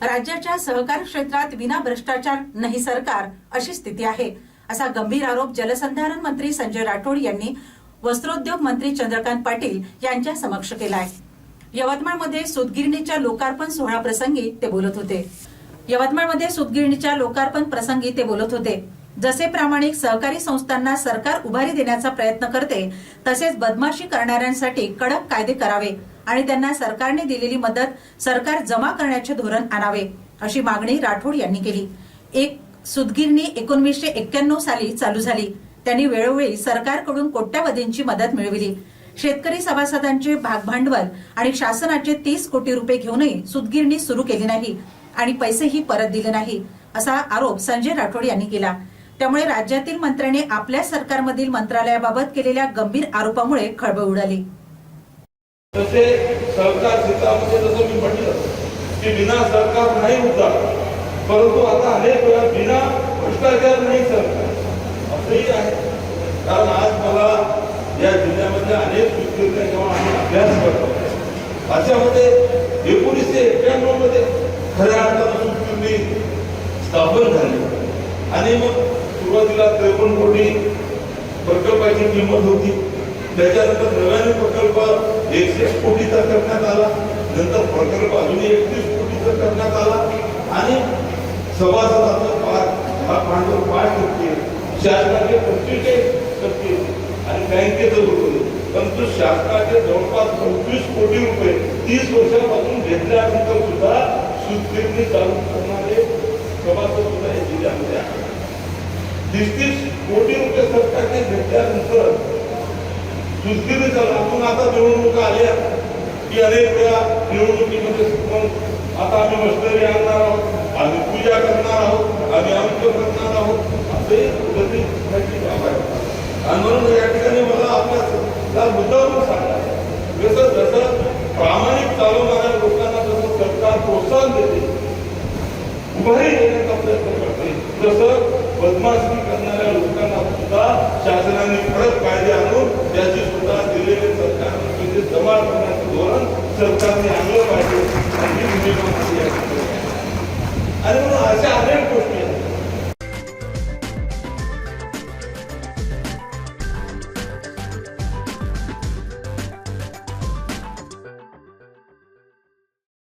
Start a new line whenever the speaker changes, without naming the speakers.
राज्याच्या सहकार क्षेत्रात विना भ्रष्टाचार नाही सरकार अशी स्थिती आहे. असा गंभीर आरोप जलसंधारण मंत्री संजय राठोड यांनी वस्त्रोद्योग मंत्री चंद्रकांत पाटील यांच्या समक्ष केला आहे यवतमाळमध्ये सुतगिरणीच्या लोकार्पण सोहळा प्रसंगी ते बोलत होते. यवतमाळमध्ये सुतगिरणीच्या लोकार्पण प्रसंगी ते बोलत होते. जसे प्रामाणिक सहकारी संस्थांना सरकार उभारी देण्याचा प्रयत्न करते तसेच बदमाशी करणाऱ्यांसाठी कडक कायदे करावे. आणि त्यांना सरकारने दिलेली मदत सरकार जमा करण्याचे धोरण आणावे अशी मागणी राठोड यांनी केली. एक सुदगिरणी एकोणवीसशे एक्क्याण्णव साली चालू झाली. त्यांनी वेळोवेळी सरकारकडून कोट्यावधींची मदत मिळविली. शेतकरी सभासदांचे भागभांडवल आणि शासनाचे तीस कोटी रुपये घेऊनही सुदगिरणी सुरू केली नाही आणि पैसेही परत दिले नाही असा आरोप संजय राठोड यांनी केला. त्यामुळे राज्यातील मंत्र्याने आपल्या सरकारमधील मंत्रालयाबाबत केलेल्या गंभीर आरोपामुळे खळबळ उडाली.
तसे सहकार क्षेत्रामध्ये जसं मी म्हटलं की बिना सरकार नाही होता परंतु आता अनेक वेळा बिना भ्रष्टाचार नाही सरकार. असंही आहे. कारण आज मला या जिल्ह्यामध्ये अनेक सुट्टीच्या जेव्हा आम्ही अभ्यास करतो अशामध्ये एकोणीसशे एक्क्याण्णवमध्ये खऱ्या अर्थानं सुटकिरणी स्थापन झाली. आणि मग सुरुवातीला त्रेपन्न कोटी प्रकल्पाची किंमत होती. त्याच्यानंतर नव्याने प्रकल्प एकशे कोटीचा करण्यात आला. नंतर प्रकल्प अजून एकतीस कोटीचा करण्यात आला. आणि सभासदाचं पाच हा भांडवल पाच टक्के शासनाचे पंचेचाळीस टक्के आणि बँकेचं होतं परंतु शासनाचे जवळपास पंचवीस कोटी रुपये. तीस वर्षापासून घेतल्यानंतर सुद्धा सुदगिरणी चालू करणारे सभासद सुद्धा हे जिल्ह्यामध्ये आहेत. तीस तीस कोटी रुपये सरकार सुदगिरीचा लागून आता निवडणुका आल्या की अनेक वेळा निवडणुकीमध्ये आता आम्ही मशनरी आणणार आहोत आम्ही पूजा करणार आहोत आम्ही अमुक करणार आहोत. असे कुठेतरी माहिती बाब आहे. आणि म्हणून या ठिकाणी मला आपल्या मुद्दावरून सांगायचं जसं जसं प्रामाणिक चालवणाऱ्या लोकांना जसं सरकार प्रोत्साहन देते उभारी देण्याचा प्रयत्न करते तसं बदमाशी करणाऱ्या लोकांना सुद्धा शासनाने कडक कायदे आणून त्याची सुद्धा दिलेले सरकारने पैसे जमा करण्याचं धोरण सरकारने आणलं पाहिजे आणि भूमिका माझी आहे. आणि म्हणून अशा अनेक गोष्टी